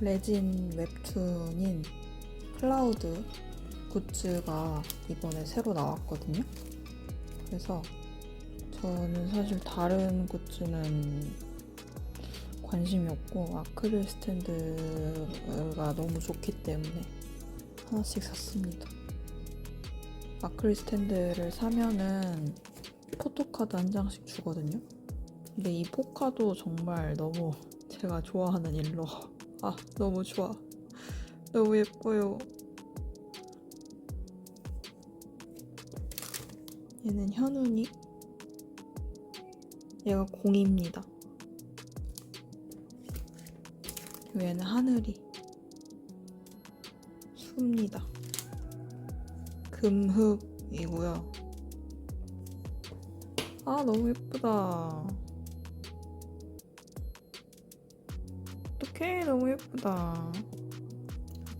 레진 웹툰인 클라우드 굿즈가 이번에 새로 나왔거든요. 그래서 저는 사실 다른 굿즈는 관심이 없고 아크릴 스탠드가 너무 좋기 때문에 하나씩 샀습니다. 아크릴 스탠드를 사면은 포토카드 한 장씩 주거든요. 근데 이 포카도 정말 너무 제가 좋아하는 일로 아 너무 좋아. 너무 예뻐요. 얘는 현운이 얘가 공입니다. 얘는 하늘이. 수입니다. 금흑이고요. 아 너무 예쁘다 어떡해 너무 예쁘다.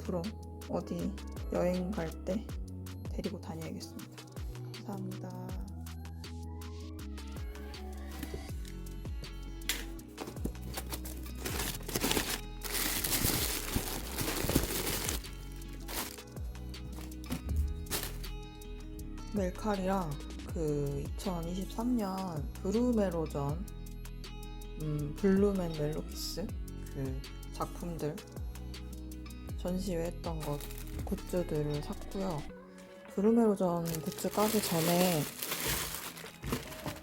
앞으로 어디 여행 갈 때 데리고 다녀야겠습니다. 감사합니다. 멜칼이랑 그 2023년 브루메로전 음, 블루맨 멜로키스 그 작품들 전시회 했던 것 굿즈들을 샀고요. 브루메로전 굿즈 까기 전에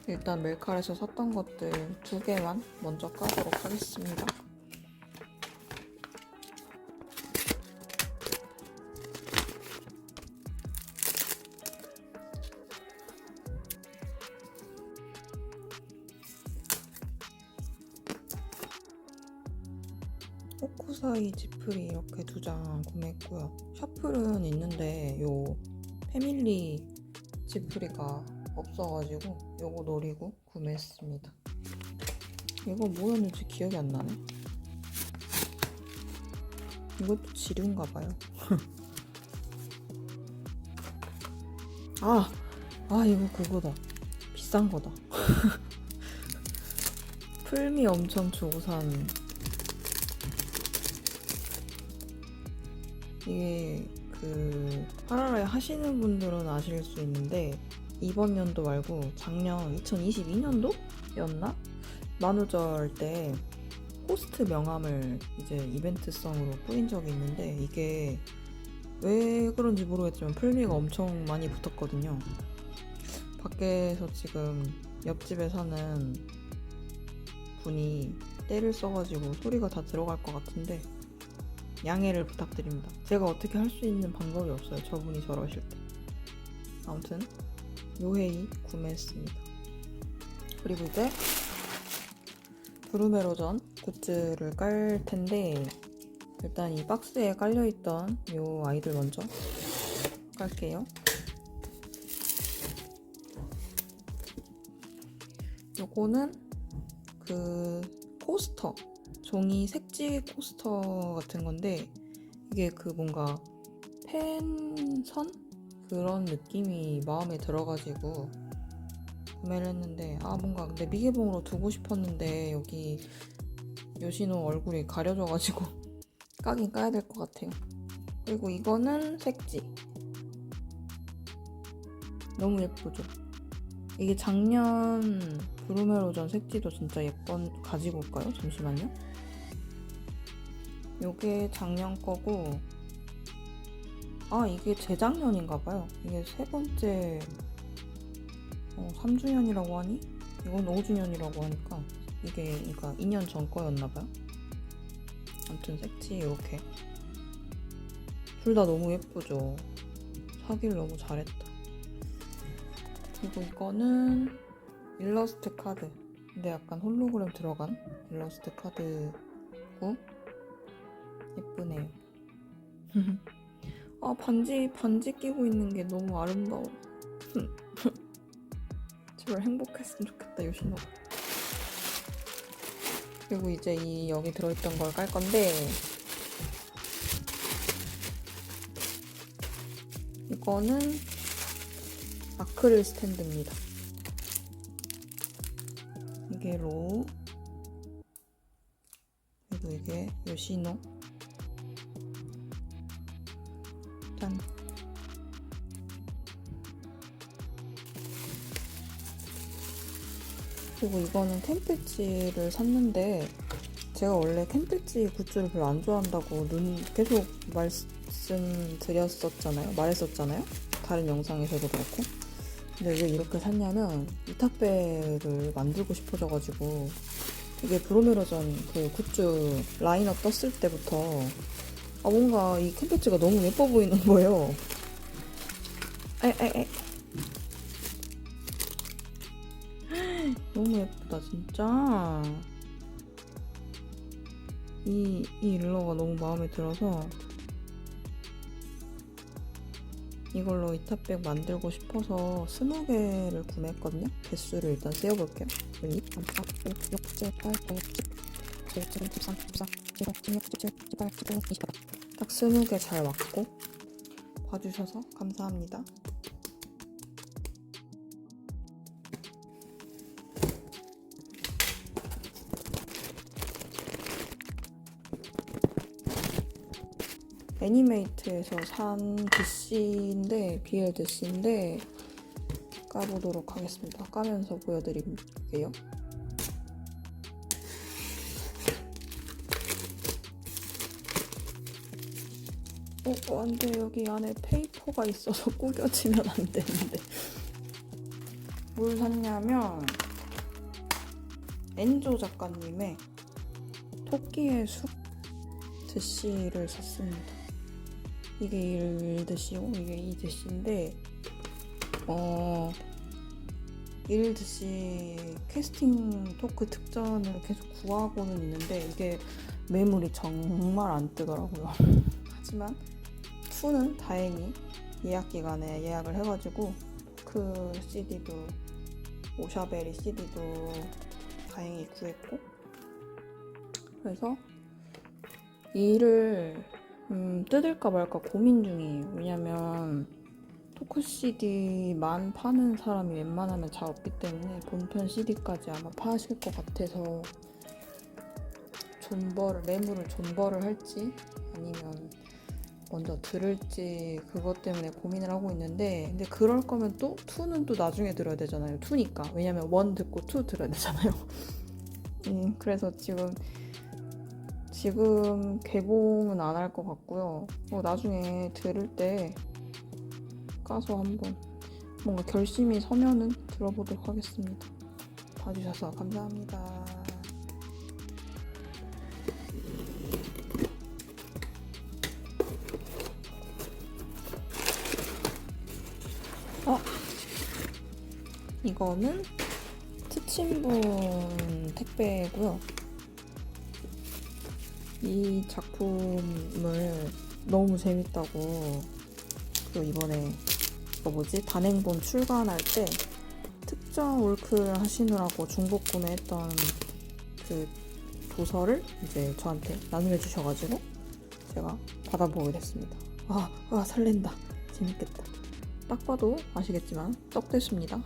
일단 멜칼에서 샀던 것들 두 개만 먼저 까도록 하겠습니다. 호쿠사이 지플이 이렇게 두 장 구매했고요. 셔플은 있는데 요 패밀리 지플이가 없어가지고 요거 노리고 구매했습니다. 이거 뭐였는지 기억이 안 나네. 이것도 지류인가 봐요. 아, 아 이거 그거다. 비싼 거다. 풀미 엄청 주고 산 이게 그 파라라이 하시는 분들은 아실 수 있는데 이번 연도 말고 작년 2022년도였나? 만우절 때 호스트 명함을 이제 이벤트성으로 뿌린 적이 있는데 이게 왜 그런지 모르겠지만 풀미가 엄청 많이 붙었거든요. 밖에서 지금 옆집에 사는 분이 때를 써가지고 소리가 다 들어갈 것 같은데 양해를 부탁드립니다. 제가 어떻게 할 수 있는 방법이 없어요. 저분이 저러실 때. 아무튼 요헤이 구매했습니다. 그리고 이제 브루메로전 굿즈를 깔 텐데 일단 이 박스에 깔려있던 요 아이들 먼저 깔게요. 요거는 그 포스터 종이 색지 코스터 같은 건데 이게 그 뭔가 펜선? 그런 느낌이 마음에 들어가지고 구매를 했는데 아 뭔가 근데 미개봉으로 두고 싶었는데 여기 요시노 얼굴이 가려져가지고 까긴 까야 될 것 같아요. 그리고 이거는 색지. 너무 예쁘죠? 이게 작년 브루메로전 색지도 진짜 예쁜 가지고 올까요? 잠시만요 요게 작년 거고 아 이게 재작년인가 봐요. 이게 세 번째 어, 3주년이라고 하니? 이건 5주년이라고 하니까 이게 그러니까 2년 전 거였나 봐요. 아무튼 색지 이렇게. 둘 다 너무 예쁘죠? 사기를 너무 잘했다. 그리고 이거는 일러스트 카드. 근데 약간 홀로그램 들어간 일러스트 카드고 예쁘네요. 아 반지 반지 끼고 있는 게 너무 아름다워. 제발 행복했으면 좋겠다 요시노. 그리고 이제 이 여기 들어있던 걸 깔 건데 이거는 아크릴 스탠드입니다. 이게 로 그리고 이게 요시노 그리고 이거는 캠배지를 샀는데 제가 원래 캠배지 굿즈를 별로 안 좋아한다고 눈 계속 말씀드렸었잖아요. 말했었잖아요. 다른 영상에서도 그렇고. 근데 왜 이렇게 샀냐면 이탁배를 만들고 싶어져가지고 이게 브로메로전 그 굿즈 라인업 떴을 때부터 아 뭔가 이 캠배지가 너무 예뻐 보이는 거예요. 에에에 너무 예쁘다 진짜. 이, 이 일러가 너무 마음에 들어서 이걸로 이 탑백 만들고 싶어서 20개를 구매했거든요. 개수를 일단 세어볼게요. 1, 2, 3, 4, 5, 6, 7, 8, 9, 10, 11, 12, 13, 14, 15, 16, 17, 18, 19, 20. 딱 20개 잘 왔고 봐주셔서 감사합니다. 애니메이트에서 산 DC인데 BL DC인데 까보도록 하겠습니다. 까면서 보여드릴게요. 어, 어, 안 돼. 여기 안에 페이퍼가 있어서 구겨지면 안 되는데. 뭘 샀냐면, 엔조 작가님의 토끼의 숲 드시를 샀습니다. 이게 1드시고, 이게 2드시인데, 어, 1드시 캐스팅 토크 특전을 계속 구하고는 있는데, 이게 매물이 정말 안 뜨더라고요. 하지만, 2는 다행히 예약 기간에 예약을 해가지고 그 CD도 오샤베리 CD도 다행히 구했고 그래서 이를 음, 뜯을까 말까 고민 중이에요. 왜냐면 토크 CD만 파는 사람이 웬만하면 잘 없기 때문에 본편 CD까지 아마 파실 것 같아서 존버를 매물을 존버를 할지 아니면 먼저 들을지 그것 때문에 고민을 하고 있는데 근데 그럴 거면 또 2는 또 나중에 들어야 되잖아요. 2니까. 왜냐면 1 듣고 2 들어야 되잖아요. 음, 그래서 지금 지금 개봉은 안 할 것 같고요 뭐 나중에 들을 때 까서 한번 뭔가 결심이 서면은 들어보도록 하겠습니다 봐주셔서 감사합니다 어? 이거는 특친분 택배고요. 이 작품을 너무 재밌다고 그 이번에 그 뭐지 단행본 출간할 때 특정 올클 하시느라고 중복 구매했던 그 도서를 이제 저한테 나누어 주셔가지고 제가 받아보게 됐습니다. 아, 아 설렌다. 재밌겠다. 딱 봐도 아시겠지만 떡대수입니다.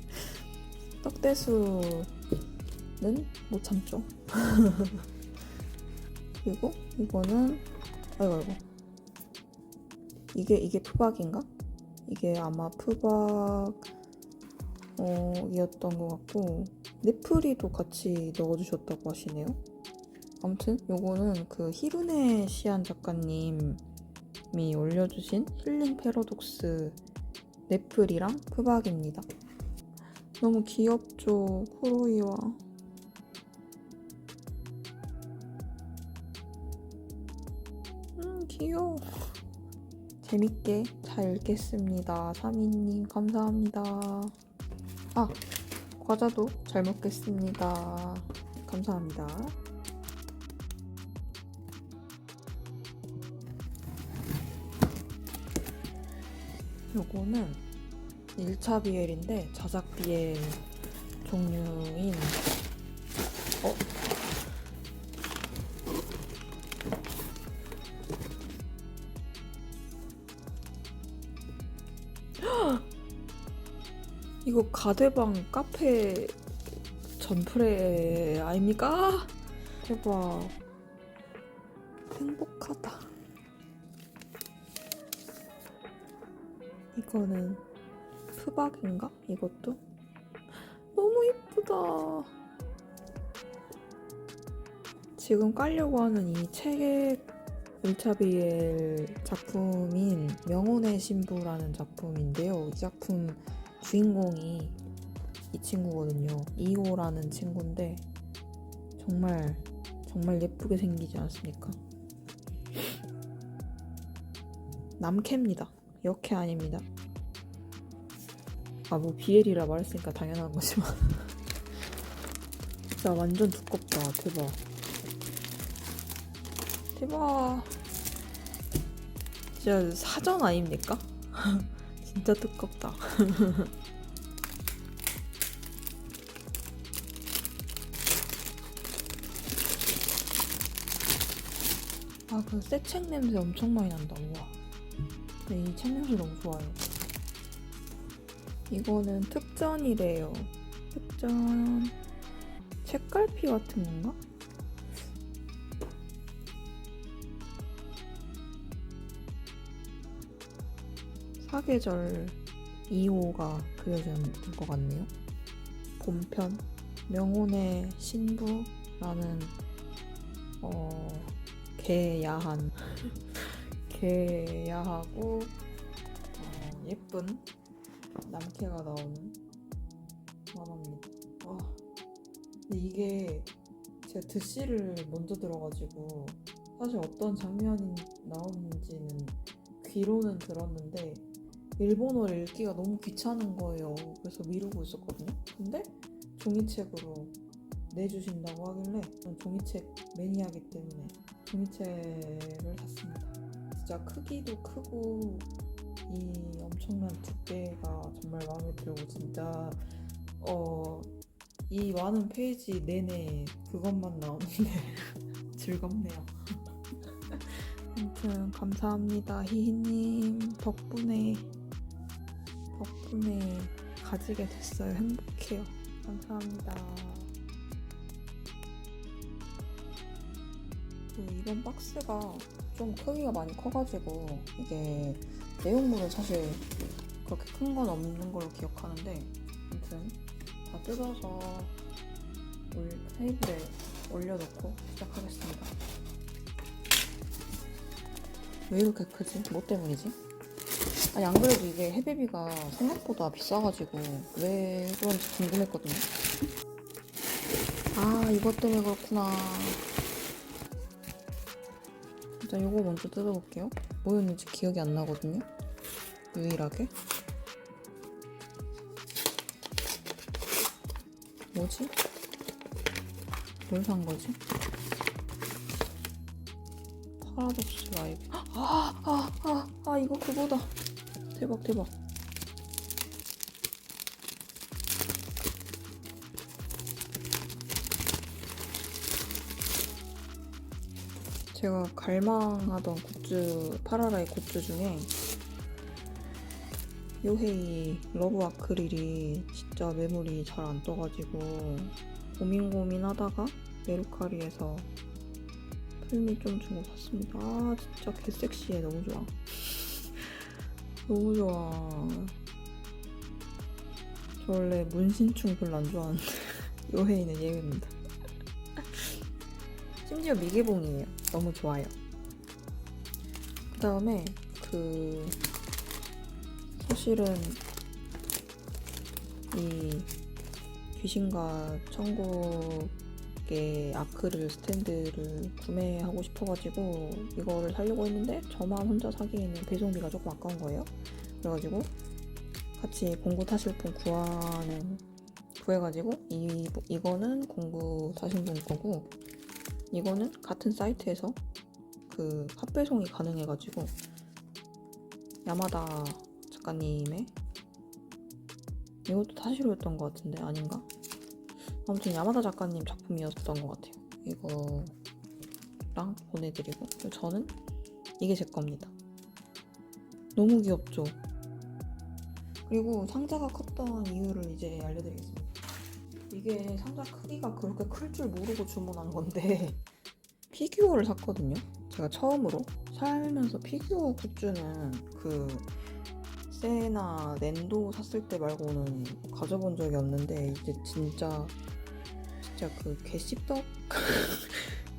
떡대수는 못 참죠. 그리고 이거는 아이고 아이고 이게 이게 푸박인가? 이게 아마 푸박 어, 이었던 것 같고 네프리도 같이 넣어주셨다고 하시네요. 아무튼 요거는 그 히루네 시안 작가님 이 올려주신 힐링 패러독스 네플이랑 푸박입니다. 너무 귀엽죠, 쿠로이와. 귀여워. 재밌게 잘 읽겠습니다. 사미님, 감사합니다. 아, 과자도 잘 먹겠습니다. 감사합니다. 요거는 1차 BL인데 자작 BL 종류인 이거 가대방 카페 전프레 아닙니까? 대박 행복하다 이거는 푸박인가? 이것도 너무 이쁘다. 지금 깔려고 하는 이책 1차 BL 작품인 명혼의 신부라는 작품인데요. 이 작품 주인공이 이 친구거든요. 이호라는 친구인데 정말 정말 예쁘게 생기지 않습니까? 남캐입니다. 여캐 아닙니다. 아뭐 BL이라 말했으니까 당연한 거지만 진짜 완전 두껍다. 대박. 대박. 진짜 사전 아닙니까? 진짜 두껍다. 그 새책 냄새 엄청 많이 난다. 우와. 근데 이책 냄새 너무 좋아요. 이거는 특전이래요. 특전. 책갈피 같은 건가? 사계절 2호가 그려져 있는 것 같네요. 본편 명혼의 신부라는 어 개야한 개야하고 어, 예쁜 남캐가 나오는 만화입니다. 와, 근데 이게 제가 드씨를 먼저 들어가지고 사실 어떤 장면이 나오는지는 귀로는 들었는데 일본어를 읽기가 너무 귀찮은 거예요. 그래서 미루고 있었거든요. 근데 종이책으로 내주신다고 하길래 종이책 매니아기 때문에 종이책을 샀습니다. 진짜 크기도 크고 이 엄청난 두께가 정말 마음에 들고 진짜 어 이 많은 페이지 내내 그것만 나오는데 즐겁네요. 아무튼 감사합니다 희희님 덕분에 덕분에 가지게 됐어요 행복해요 감사합니다 그 이번 박스가 좀 크기가 많이 커가지고 이게 내용물은 사실 그렇게 큰 건 없는 걸로 기억하는데 아무튼 다 뜯어서 올 테이블에 올려놓고 시작하겠습니다 왜 이렇게 크지? 뭐 때문이지? 아니 안 그래도 이게 해배비가 생각보다 비싸가지고 왜 그런지 궁금했거든요. 아 이것 때문에 그렇구나. 일단 요거 먼저 뜯어볼게요. 뭐였는지 기억이 안 나거든요. 유일하게. 뭐지? 뭘 산 거지? 파라독스 라이브. 아, 아, 아, 아, 이거 그거다. 대박, 대박. 갈망하던 굿즈, 파라라의 굿즈 중에 요헤이 러브 아크릴이 진짜 매물이 잘 안 떠가지고 고민 고민하다가 메루카리에서 필미 좀 주고 샀습니다. 아 진짜 개섹시해 너무 좋아. 너무 좋아. 저 원래 문신충 별로 안 좋아하는데 요해이는 예외입니다. 심지어 미개봉이에요. 너무 좋아요. 그 다음에 그 사실은 이 귀신과 천국의 아크릴 스탠드를 구매하고 싶어가지고 이거를 사려고 했는데 저만 혼자 사기에는 배송비가 조금 아까운 거예요. 그래가지고 같이 공구 타실 분 구하는 구해가지고 이 이거는 공구 타신 분 거고 이거는 같은 사이트에서 그 합배송이 가능해가지고 야마다 작가님의 이것도 타시로였던 것 같은데 아닌가? 아무튼 야마다 작가님 작품이었던 것 같아요. 이거랑 보내드리고 저는 이게 제 겁니다. 너무 귀엽죠? 그리고 상자가 컸던 이유를 이제 알려드리겠습니다. 이게 상자 크기가 그렇게 클 줄 모르고 주문한 건데 피규어를 샀거든요. 제가 처음으로 살면서 피규어 굿즈는 그 열쇠나 낸도 샀을 때 말고는 가져본 적이 없는데 이제 진짜 진짜 그 개씹떡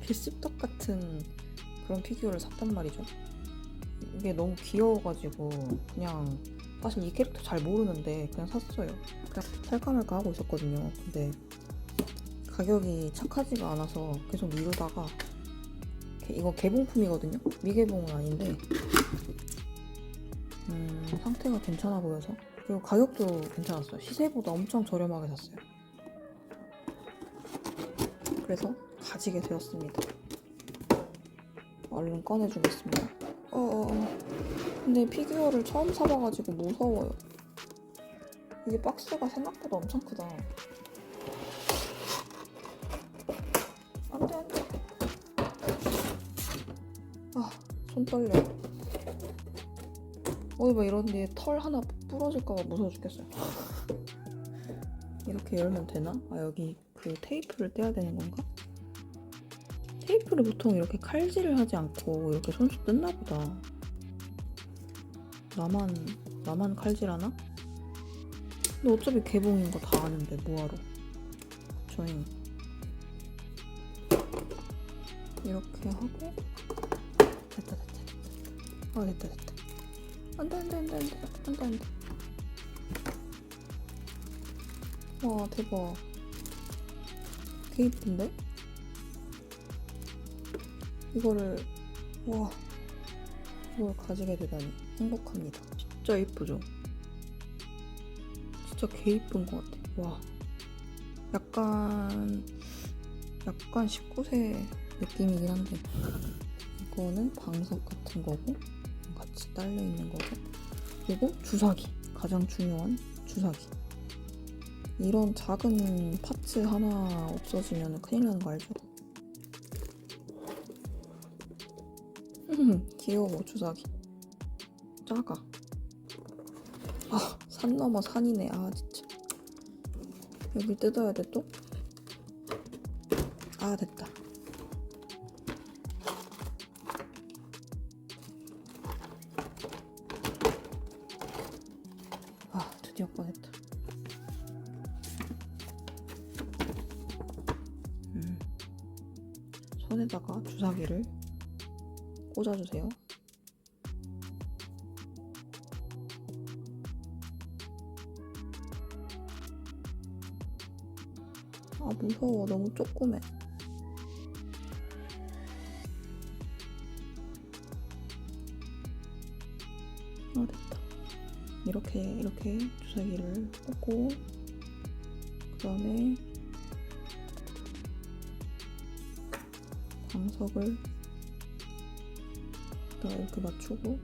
개씹떡 같은 그런 피규어를 샀단 말이죠. 이게 너무 귀여워가지고 그냥 사실 이 캐릭터 잘 모르는데 그냥 샀어요. 그냥 살까 말까 하고 있었거든요. 근데 가격이 착하지가 않아서 계속 미루다가 개- 이거 개봉품이거든요. 미개봉은 아닌데 음, 상태가 괜찮아 보여서 그리고 가격도 괜찮았어요. 시세보다 엄청 저렴하게 샀어요. 그래서 가지게 되었습니다. 얼른 꺼내주겠습니다. 어어어. 근데 피규어를 처음 사봐가지고 무서워요. 이게 박스가 생각보다 엄청 크다. 안 돼 안 돼. 아, 손 떨려. 어이 봐 이런데 털 하나 부러질까봐 무서워 죽겠어요. 이렇게 열면 되나? 아 여기 그 테이프를 떼야 되는 건가? 테이프를 보통 이렇게 칼질을 하지 않고 이렇게 손수 뜯나 보다. 나만 나만 칼질하나? 근데 어차피 개봉인 거 다 아는데 뭐하러? 저희 이렇게 하고 됐다 됐다 됐다. 아 됐다 됐다. 안돼 안돼 안돼 안돼 안돼 안돼. 와 대박. 개 이쁜데? 이거를 와 이걸 가지게 되다니 행복합니다. 진짜 이쁘죠? 진짜 개 이쁜 것 같아. 와 약간 약간 19세 느낌이긴 한데 이거는 방석 같은 거고 같이 딸려 있는 거고 그리고 주사기 가장 중요한 주사기 이런 작은 파츠 하나 없어지면 큰일 나는 거 알죠? 귀여워 주사기. 작아. 아산 넘어 산이네. 아 진짜. 여기 뜯어야 돼 또? 아 됐다. 아 드디어 꺼냈다. 음. 손에다가 주사기를 꽂아주세요. 아 무서워. 너무 조그매. 아 됐다. 이렇게 이렇게 주사기를 꽂고 그 다음에 방석을 딱 이렇게 맞추고.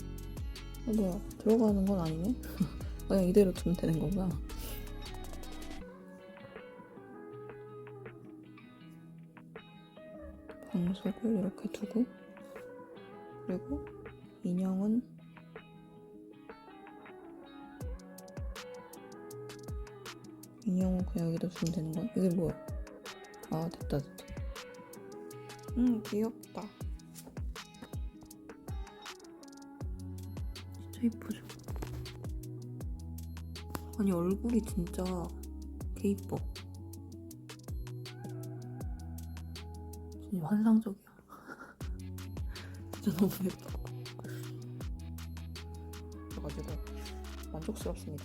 아 뭐야 들어가는 건 아니네? 그냥 이대로 두면 되는 거구나 방석을 이렇게 두고 그리고 인형은 인형은 그냥 여기다 두면 되는 거야? 이게 뭐야? 아 됐다 됐다. 음 귀엽다 아니 얼굴이 진짜 개 이뻐. 진짜 환상적이야. 진짜 너무 예뻐. 그래가지고 만족스럽습니다.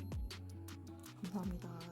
감사합니다